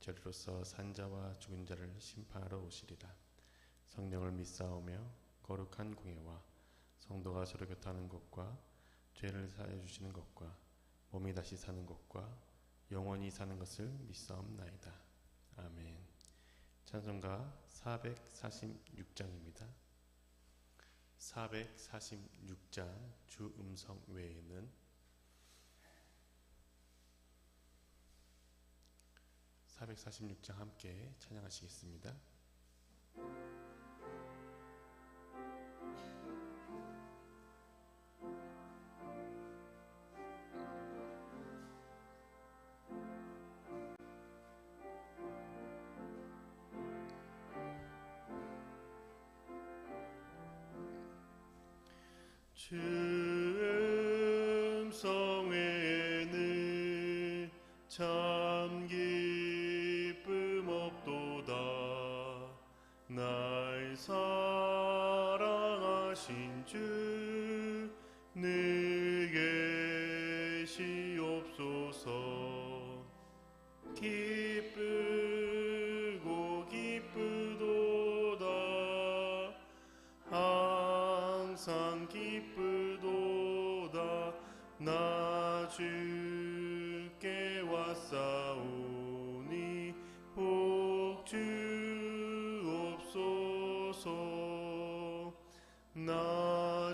저리로서 산자와 죽은 자를 심판하러 오시리라. 성령을 믿사오며 거룩한 공예와 성도가 서로 교타하는 것과 죄를 사해 주시는 것과 몸이 다시 사는 것과 영원히 사는 것을 믿사옵나이다. 아멘. 찬송가 446장입니다. 446장 주 음성 외에는 446장 함께 찬양하시겠습니다. 주 사랑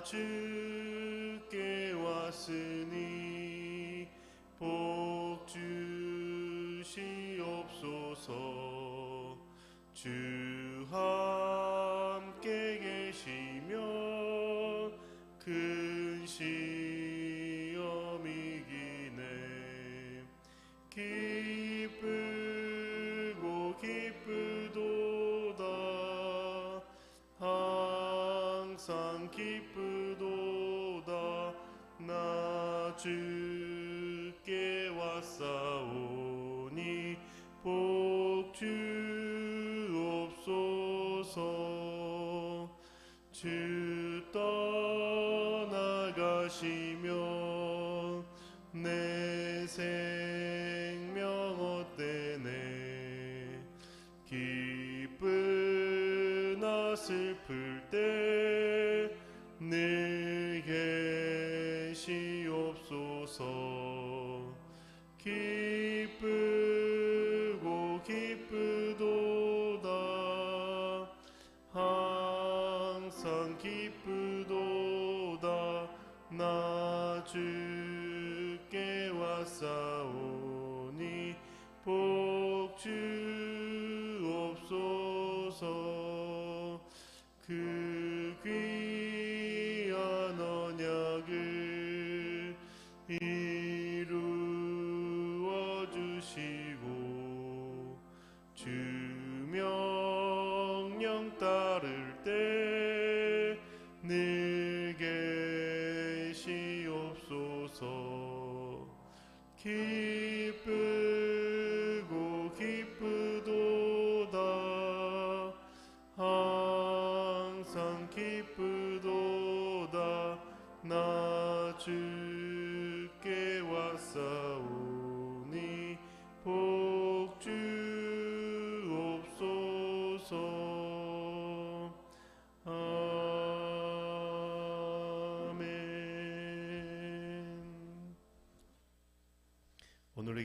주께 왔으니 복 주시옵소서. 주 함께 계시며 큰 시험 이 기네. 기쁘고 기쁘도다. 항상 기쁘 주께 왔사오니 복 주옵소서. 주 떠나가시 시옵소서. 기쁘고 기쁘도다. 항상 기쁘도다. 나주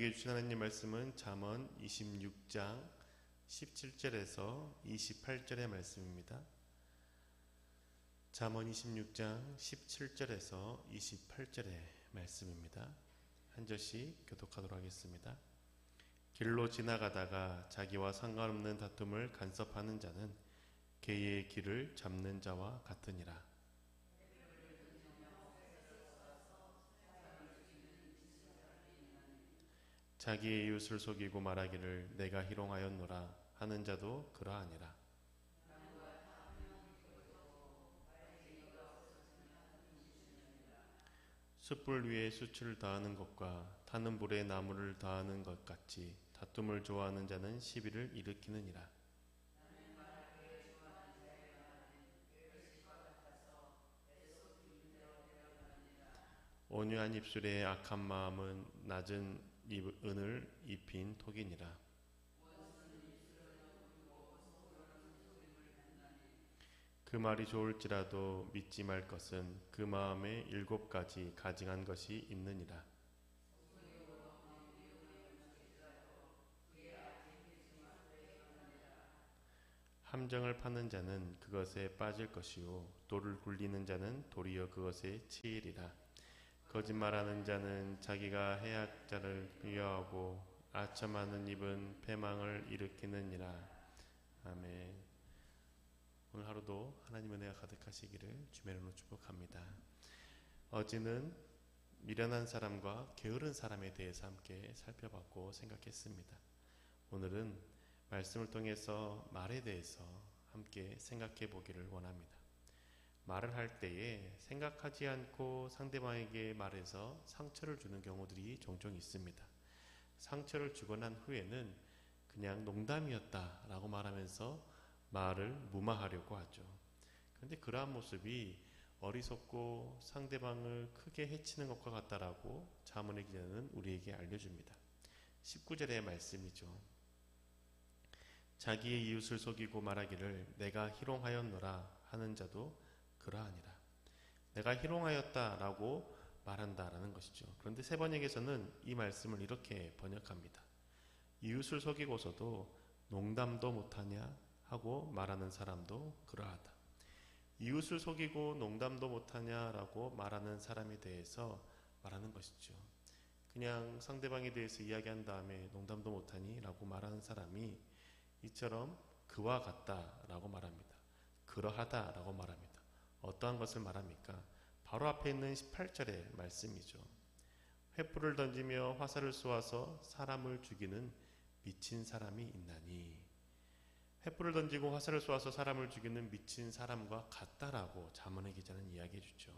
오늘에게 주신 하나님 말씀은 잠언 26장 17절에서 28절의 말씀입니다. 잠언 26장 17절에서 28절의 말씀입니다. 한 절씩 교독하도록 하겠습니다. 길로 지나가다가 자기와 상관없는 다툼을 간섭하는 자는 개의 길을 잡는 자와 같으니라. 자기의 이웃을 속이고 말하기를 내가 희롱하였노라 하는 자도 그러하니라. 숯불 위에 수치를 다하는 것과 타는 불에 나무를 다하는 것 같이 다툼을 좋아하는 자는 시비를 일으키느니라. 온유한 입술에 악한 마음은 낮은 입- 은을 입힌 톡이니라. 그 말이 좋을지라도 믿지 말 것은 그 마음에 일곱 가지 가증한 것이 있느니라. 함정을 파는 자는 그것에 빠질 것이요 돌을 굴리는 자는 도리어 그것에 치이리라. 거짓말하는 자는 자기가 해악자를 비하하고 아첨하는 입은 패망을 일으키느니라. 아멘. 오늘 하루도 하나님의 은혜가 가득하시기를 이름으로 축복합니다. 어제는 미련한 사람과 게으른 사람에 대해서 함께 살펴봤고 생각했습니다. 오늘은 말씀을 통해서 말에 대해서 함께 생각해 보기를 원합니다. 말을 할 때에 생각하지 않고 상대방에게 말해서 상처를 주는 경우들이 종종 있습니다. 상처를 주고 난 후에는 그냥 농담이었다라고 말하면서 말을 무마하려고 하죠. 그런데 그러한 모습이 어리석고 상대방을 크게 해치는 것과 같다라고 자문의 기자는 우리에게 알려줍니다. 19절의 말씀이죠. 자기의 이웃을 속이고 말하기를 내가 희롱하였노라 하는 자도 그러하니라. 내가 희롱하였다라고 말한다라는 것이죠. 그런데 세 번역에서는 이 말씀을 이렇게 번역합니다. 이웃을 속이고서도 농담도 못하냐 하고 말하는 사람도 그러하다. 이웃을 속이고 농담도 못하냐라고 말하는 사람에 대해서 말하는 것이죠. 그냥 상대방에 대해서 이야기한 다음에 농담도 못하니라고 말하는 사람이 이처럼 그와 같다라고 말합니다. 그러하다라고 말합니다. 어떠한 것을 말합니까? 바로 앞에 있는 18절의 말씀이죠. 횃불을 던지며 화살을 쏘아서 사람을 죽이는 미친 사람이 있나니 횃불을 던지고 화살을 쏘아서 사람을 죽이는 미친 사람과 같다라고 자문의 기자는 이야기해 주죠.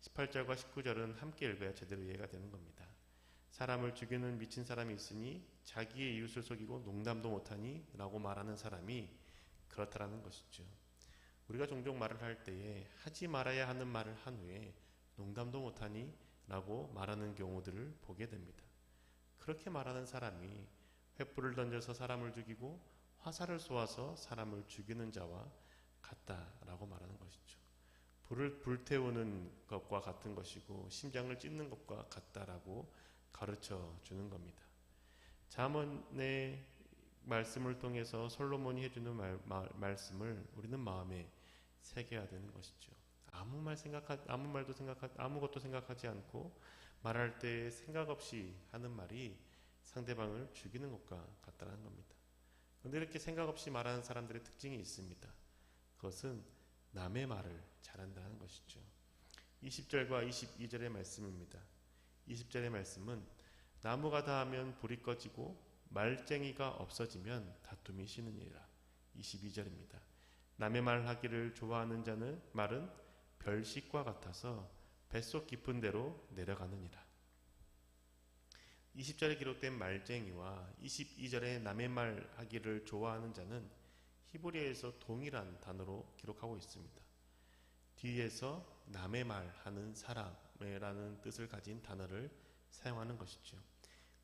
18절과 19절은 함께 읽어야 제대로 이해가 되는 겁니다. 사람을 죽이는 미친 사람이 있으니 자기의 이웃을 속이고 농담도 못하니 라고 말하는 사람이 그렇다라는 것이죠. 우리가 종종 말을 할 때에 하지 말아야 하는 말을 한 후에 농담도 못하니 라고 말하는 경우들을 보게 됩니다. 그렇게 말하는 사람이 횃불을 던져서 사람을 죽이고 화살을 쏘아서 사람을 죽이는 자와 같다라고 말하는 것이죠. 불을 불태우는 것과 같은 것이고 심장을 찢는 것과 같다라고 가르쳐 주는 겁니다. 잠언의 말씀을 통해서 솔로몬이 해주는 말, 말, 말씀을 우리는 마음에 새겨야 되는 것이죠. 아무 말 생각하 아무 말도 생각하 아무것도 생각하지 않고 말할 때 생각 없이 하는 말이 상대방을 죽이는 것과 같다는 겁니다. 그런데 이렇게 생각 없이 말하는 사람들의 특징이 있습니다. 그것은 남의 말을 잘한다는 것이죠. 20절과 22절의 말씀입니다. 20절의 말씀은 나무가 닿으면 불이 꺼지고 말쟁이가 없어지면 다툼이 쉬느니라. 22절입니다. 남의 말 하기를 좋아하는 자는 말은 별식과 같아서 뱃속 깊은 데로 내려가느니라. 20절에 기록된 말쟁이와 22절에 남의 말 하기를 좋아하는 자는 히브리어에서 동일한 단어로 기록하고 있습니다. 뒤에서 남의 말 하는 사람이라는 뜻을 가진 단어를 사용하는 것이죠.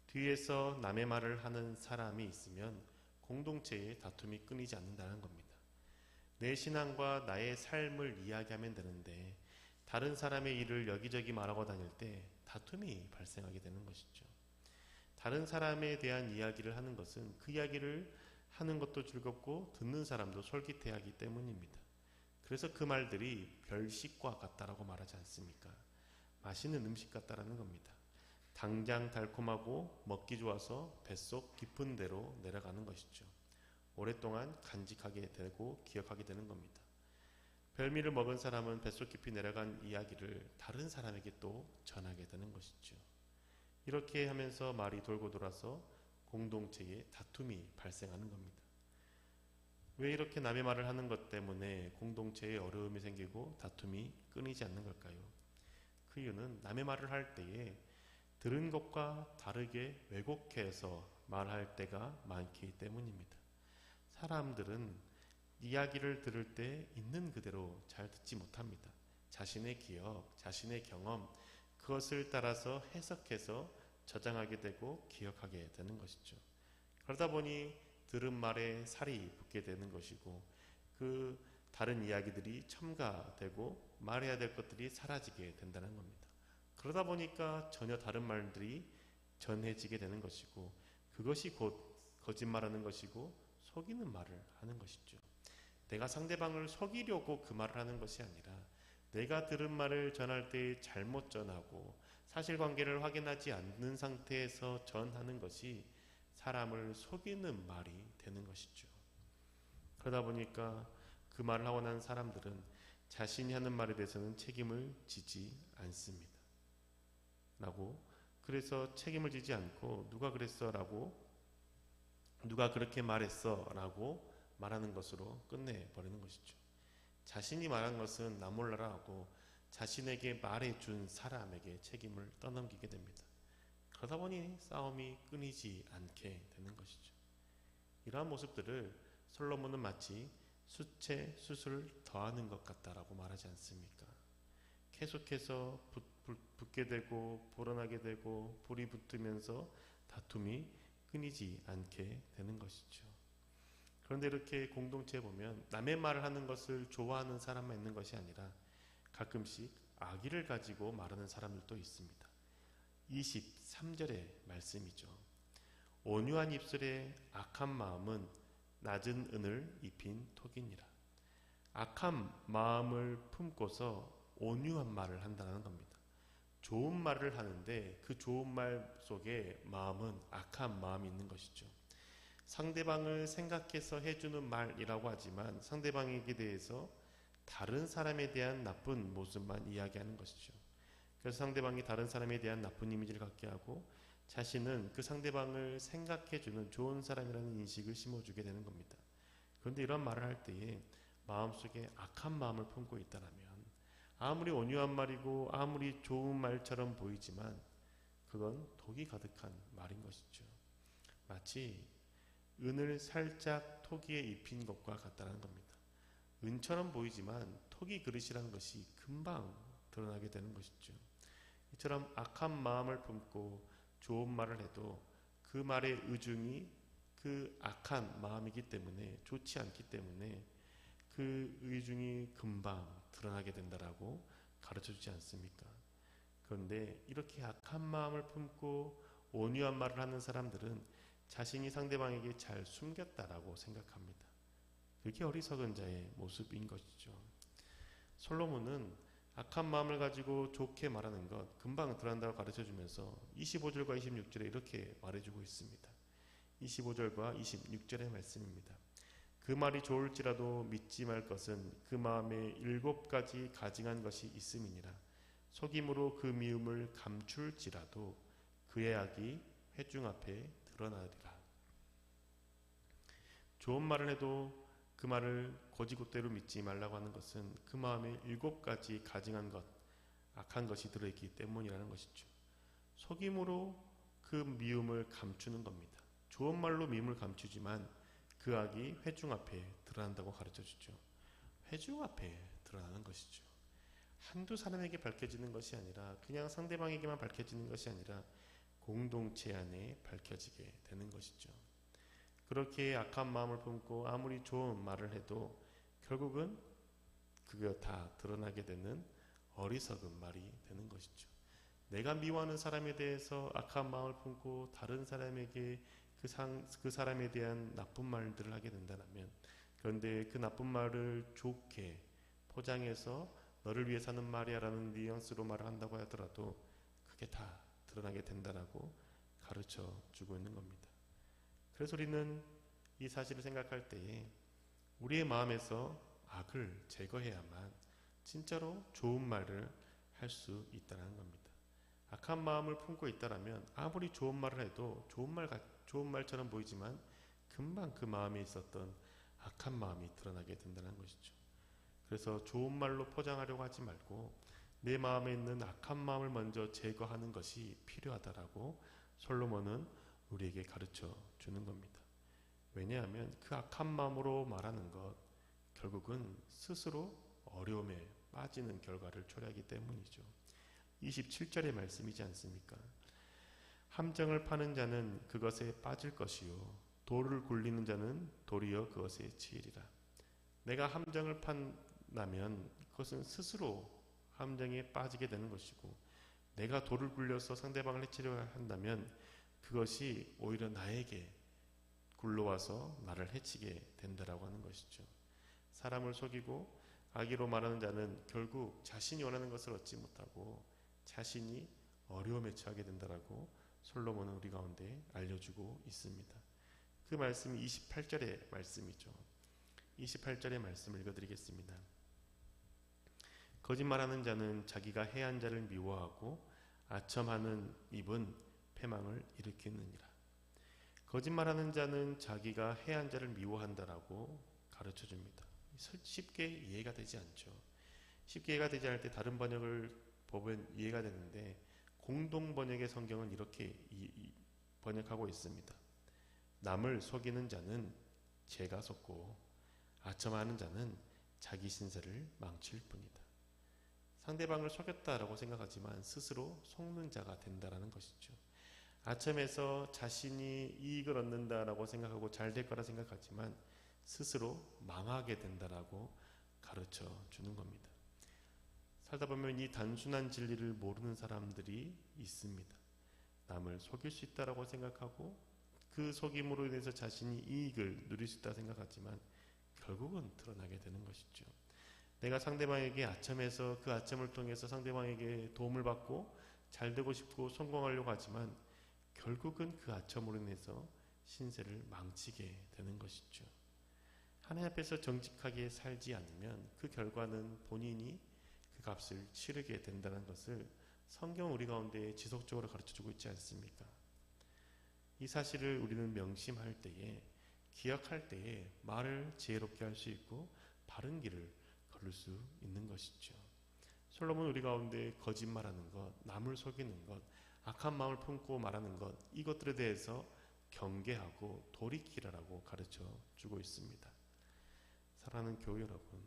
뒤에서 남의 말을 하는 사람이 있으면 공동체의 다툼이 끊이지 않는다는 겁니다. 내 신앙과 나의 삶을 이야기하면 되는데 다른 사람의 일을 여기저기 말하고 다닐 때 다툼이 발생하게 되는 것이죠. 다른 사람에 대한 이야기를 하는 것은 그 이야기를 하는 것도 즐겁고 듣는 사람도 솔깃해하기 때문입니다. 그래서 그 말들이 별식과 같다라고 말하지 않습니까? 맛있는 음식 같다라는 겁니다. 당장 달콤하고 먹기 좋아서 뱃속 깊은 데로 내려가는 것이죠. 오랫동안 간직하게 되고 기억하게 되는 겁니다. 별미를 먹은 사람은 뱃속 깊이 내려간 이야기를 다른 사람에게 또 전하게 되는 것이죠. 이렇게 하면서 말이 돌고 돌아서 공동체에 다툼이 발생하는 겁니다. 왜 이렇게 남의 말을 하는 것 때문에 공동체에 어려움이 생기고 다툼이 끊이지 않는 걸까요? 그 이유는 남의 말을 할 때에 들은 것과 다르게 왜곡해서 말할 때가 많기 때문입니다. 사람들은 이야기를 들을 때 있는 그대로 잘 듣지 못합니다. 자신의 기억, 자신의 경험, 그것을 따라서 해석해서 저장하게 되고 기억하게 되는 것이죠. 그러다 보니 들은 말에 살이 붙게 되는 것이고 그 다른 이야기들이 첨가되고 말해야 될 것들이 사라지게 된다는 겁니다. 그러다 보니까 전혀 다른 말들이 전해지게 되는 것이고 그것이 곧 거짓말하는 것이고 속이는 말을 하는 것이죠. 내가 상대방을 속이려고 그 말을 하는 것이 아니라 내가 들은 말을 전할 때 잘못 전하고 사실관계를 확인하지 않는 상태에서 전하는 것이 사람을 속이는 말이 되는 것이죠. 그러다 보니까 그 말을 하고 난 사람들은 자신이 하는 말에 대해서는 책임을 지지 않습니다. 라고 그래서 책임을 지지 않고 누가 그랬어 라고 누가 그렇게 말했어 라고 말하는 것으로 끝내버리는 것이죠. 자신이 말한 것은 나 몰라라 하고 자신에게 말해준 사람에게 책임을 떠넘기게 됩니다. 그러다 보니 싸움이 끊이지 않게 되는 것이죠. 이러한 모습들을 솔로몬은 마치 수채 숯을 더하는 것 같다라고 말하지 않습니까? 계속해서 붙, 붙, 붙게 되고 불어나게 되고 불이 붙으면서 다툼이 끊이지 않게 되는 것이죠. 그런데 이렇게 공동체에 보면 남의 말을 하는 것을 좋아하는 사람만 있는 것이 아니라 가끔씩 악의를 가지고 말하는 사람들도 있습니다. 23절의 말씀이죠. 온유한 입술에 악한 마음은 낮은 은을 입힌 톡이니라. 악한 마음을 품고서 온유한 말을 한다는 겁니다. 좋은 말을 하는데 그 좋은 말 속에 마음은 악한 마음이 있는 것이죠. 상대방을 생각해서 해주는 말이라고 하지만 상대방에게 대해서 다른 사람에 대한 나쁜 모습만 이야기하는 것이죠. 그래서 상대방이 다른 사람에 대한 나쁜 이미지를 갖게 하고 자신은 그 상대방을 생각해주는 좋은 사람이라는 인식을 심어주게 되는 겁니다. 그런데 이런 말을 할 때에 마음속에 악한 마음을 품고 있다면 아무리 온유한 말이고 아무리 좋은 말처럼 보이지만 그건 독이 가득한 말인 것이죠. 마치 은을 살짝 토기에 입힌 것과 같다는 겁니다. 은처럼 보이지만 토기 그릇이라는 것이 금방 드러나게 되는 것이죠. 이처럼 악한 마음을 품고 좋은 말을 해도 그 말의 의중이 그 악한 마음이기 때문에 좋지 않기 때문에 그 의중이 금방 드러나게 된다라고 가르쳐 주지 않습니까? 그런데 이렇게 악한 마음을 품고 온유한 말을 하는 사람들은 자신이 상대방에게 잘 숨겼다라고 생각합니다. 그게 어리석은 자의 모습인 것이죠. 솔로몬은 악한 마음을 가지고 좋게 말하는 것 금방 드러난다고 가르쳐 주면서 25절과 26절에 이렇게 말해주고 있습니다. 25절과 26절의 말씀입니다. 그 말이 좋을지라도 믿지 말 것은 그 마음에 일곱 가지 가증한 것이 있음이니라. 속임으로 그 미움을 감출지라도 그의 악이 회중 앞에 드러나리라. 좋은 말을 해도 그 말을 거지것대로 믿지 말라고 하는 것은 그 마음에 일곱 가지 가증한 것, 악한 것이 들어있기 때문이라는 것이죠. 속임으로 그 미움을 감추는 겁니다. 좋은 말로 미움을 감추지만 그 악이 회중 앞에 드러난다고 가르쳐 주죠. 회중 앞에 드러나는 것이죠. 한두 사람에게 밝혀지는 것이 아니라 그냥 상대방에게만 밝혀지는 것이 아니라 공동체 안에 밝혀지게 되는 것이죠. 그렇게 악한 마음을 품고 아무리 좋은 말을 해도 결국은 그거 다 드러나게 되는 어리석은 말이 되는 것이죠. 내가 미워하는 사람에 대해서 악한 마음을 품고 다른 사람에게 그, 상, 그 사람에 대한 나쁜 말들을 하게 된다면 그런데 그 나쁜 말을 좋게 포장해서 너를 위해 사는 말이야 라는 뉘앙스로 말을 한다고 하더라도 그게 다 드러나게 된다라고 가르쳐 주고 있는 겁니다. 그래서 우리는 이 사실을 생각할 때에 우리의 마음에서 악을 제거해야만 진짜로 좋은 말을 할 수 있다는 겁니다. 악한 마음을 품고 있다라면 아무리 좋은 말을 해도 좋은 말 같- 좋은 말처럼 보이지만 금방 그 마음에 있었던 악한 마음이 드러나게 된다는 것이죠. 그래서 좋은 말로 포장하려고 하지 말고 내 마음에 있는 악한 마음을 먼저 제거하는 것이 필요하다라고 솔로몬은 우리에게 가르쳐 주는 겁니다. 왜냐하면 그 악한 마음으로 말하는 것 결국은 스스로 어려움에 빠지는 결과를 초래하기 때문이죠. 27절의 말씀이지 않습니까? 함정을 파는 자는 그것에 빠질 것이요 돌을 굴리는 자는 도리어 그것에 치이리라. 내가 함정을 판다면 그것은 스스로 함정에 빠지게 되는 것이고 내가 돌을 굴려서 상대방을 해치려 한다면 그것이 오히려 나에게 굴러와서 나를 해치게 된다라고 하는 것이죠. 사람을 속이고 악의로 말하는 자는 결국 자신이 원하는 것을 얻지 못하고 자신이 어려움에 처하게 된다라고 솔로몬은 우리 가운데 알려주고 있습니다. 그 말씀이 28절의 말씀이죠. 28절의 말씀을 읽어드리겠습니다. 거짓말하는 자는 자기가 해한 자를 미워하고 아첨하는 입은 패망을 일으키느니라. 거짓말하는 자는 자기가 해한 자를 미워한다라고 가르쳐 줍니다. 쉽게 이해가 되지 않죠. 쉽게 이해가 되지 않을 때 다른 번역을 보면 이해가 되는데 공동 번역의 성경은 이렇게 번역하고 있습니다. 남을 속이는 자는 죄가 속고 아첨하는 자는 자기 신세를 망칠 뿐이다. 상대방을 속였다라고 생각하지만 스스로 속는 자가 된다라는 것이죠. 아첨에서 자신이 이익을 얻는다라고 생각하고 잘 될 거라 생각하지만 스스로 망하게 된다라고 가르쳐 주는 겁니다. 살다 보면 이 단순한 진리를 모르는 사람들이 있습니다. 남을 속일 수 있다라고 생각하고 그 속임으로 인해서 자신이 이익을 누릴 수 있다 생각하지만 결국은 드러나게 되는 것이죠. 내가 상대방에게 아첨해서 그 아첨을 통해서 상대방에게 도움을 받고 잘 되고 싶고 성공하려고 하지만 결국은 그 아첨으로 인해서 신세를 망치게 되는 것이죠. 하나님 앞에서 정직하게 살지 않으면 그 결과는 본인이 그 값을 치르게 된다는 것을 성경 우리 가운데 지속적으로 가르쳐 주고 있지 않습니까? 이 사실을 우리는 명심할 때에 기억할 때에 말을 지혜롭게 할 수 있고 바른 길을 걸을 수 있는 것이죠. 솔로몬 우리 가운데 거짓말하는 것, 남을 속이는 것, 악한 마음을 품고 말하는 것 이것들에 대해서 경계하고 돌이키라라고 가르쳐 주고 있습니다. 사랑하는 교회 여러분,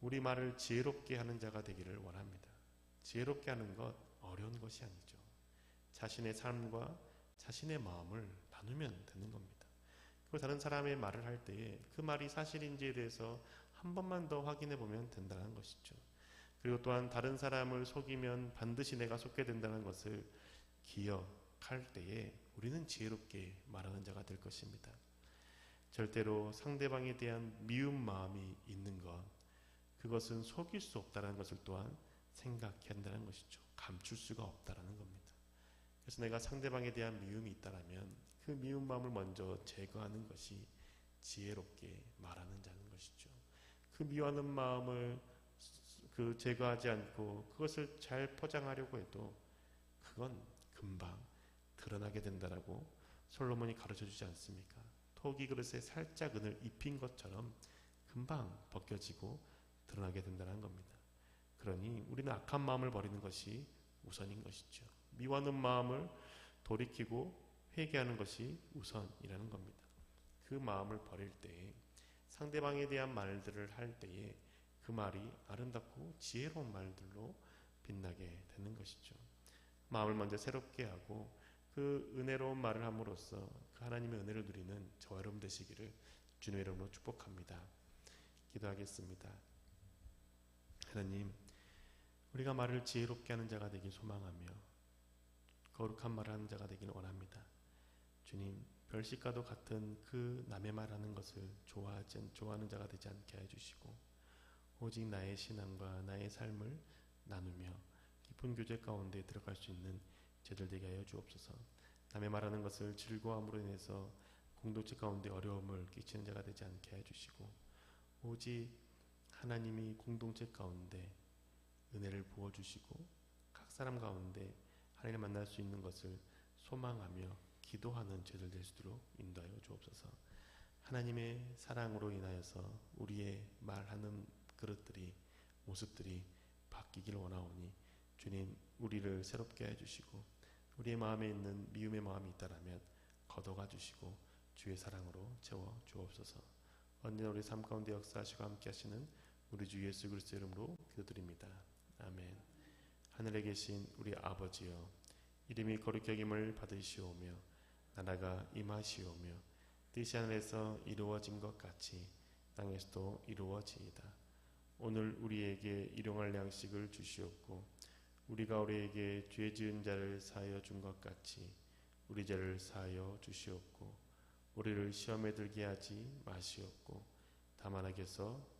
우리 말을 지혜롭게 하는 자가 되기를 원합니다. 지혜롭게 하는 것 어려운 것이 아니죠. 자신의 삶과 자신의 마음을 나누면 되는 겁니다. 그리고 다른 사람의 말을 할 때에 그 말이 사실인지에 대해서 한 번만 더 확인해 보면 된다는 것이죠. 그리고 또한 다른 사람을 속이면 반드시 내가 속게 된다는 것을 기억할 때에 우리는 지혜롭게 말하는 자가 될 것입니다. 절대로 상대방에 대한 미운 마음이 있는 것, 그것은 속일 수 없다는 것을 또한 생각해야 한다는 것이죠. 감출 수가 없다라는 겁니다. 그래서 내가 상대방에 대한 미움이 있다라면 그 미운 마음을 먼저 제거하는 것이 지혜롭게 말하는 자는 것이죠. 그 미워하는 마음을 그 제거하지 않고 그것을 잘 포장하려고 해도 그건 금방 드러나게 된다라고 솔로몬이 가르쳐 주지 않습니까? 토기 그릇에 살짝 은을 입힌 것처럼 금방 벗겨지고 드러나게 된다는 겁니다. 그러니 우리는 악한 마음을 버리는 것이 우선인 것이죠. 미워하는 마음을 돌이키고 회개하는 것이 우선이라는 겁니다. 그 마음을 버릴 때에 상대방에 대한 말들을 할 때에 그 말이 아름답고 지혜로운 말들로 빛나게 되는 것이죠. 마음을 먼저 새롭게 하고 그 은혜로운 말을 함으로써 그 하나님의 은혜를 누리는 저와 여러분 되시기를 주님의 이름으로 축복합니다. 기도하겠습니다. 하나님, 우리가 말을 지혜롭게 하는 자가 되길 소망하며 거룩한 말을 하는 자가 되길 원합니다. 주님, 별식과도 같은 그 남의 말하는 것을 좋아하지 좋아하는 자가 되지 않게 해주시고 오직 나의 신앙과 나의 삶을 나누며 깊은 교제 가운데 들어갈 수 있는 제들 되게 하여 주옵소서. 남의 말하는 것을 즐거움으로 인해서 공동체 가운데 어려움을 끼치는 자가 되지 않게 해주시고 오직 하나님이 공동체 가운데 은혜를 부어주시고 각 사람 가운데 하나님을 만날 수 있는 것을 소망하며 기도하는 죄들 될 수 있도록 인도하여 주옵소서. 하나님의 사랑으로 인하여서 우리의 말하는 그릇들이 모습들이 바뀌길 원하오니 주님 우리를 새롭게 해주시고 우리의 마음에 있는 미움의 마음이 있다라면 걷어가 주시고 주의 사랑으로 채워 주옵소서. 언제나 우리 삶 가운데 역사하시고 함께 하시는 우리 주 예수 그리스도 이름으로 기도드립니다. 아멘. 하늘에 계신 우리 아버지여 이름이 거룩히 여김을 받으시오며 나라가 임하시오며 뜻이 하늘에서 이루어진 것 같이 땅에서도 이루어지이다. 오늘 우리에게 일용할 양식을 주시옵고 우리가 우리에게 죄 지은 자를 사하여 준 것 같이 우리 죄를 사하여 주시옵고 우리를 시험에 들게 하지 마시옵고 다만 악에서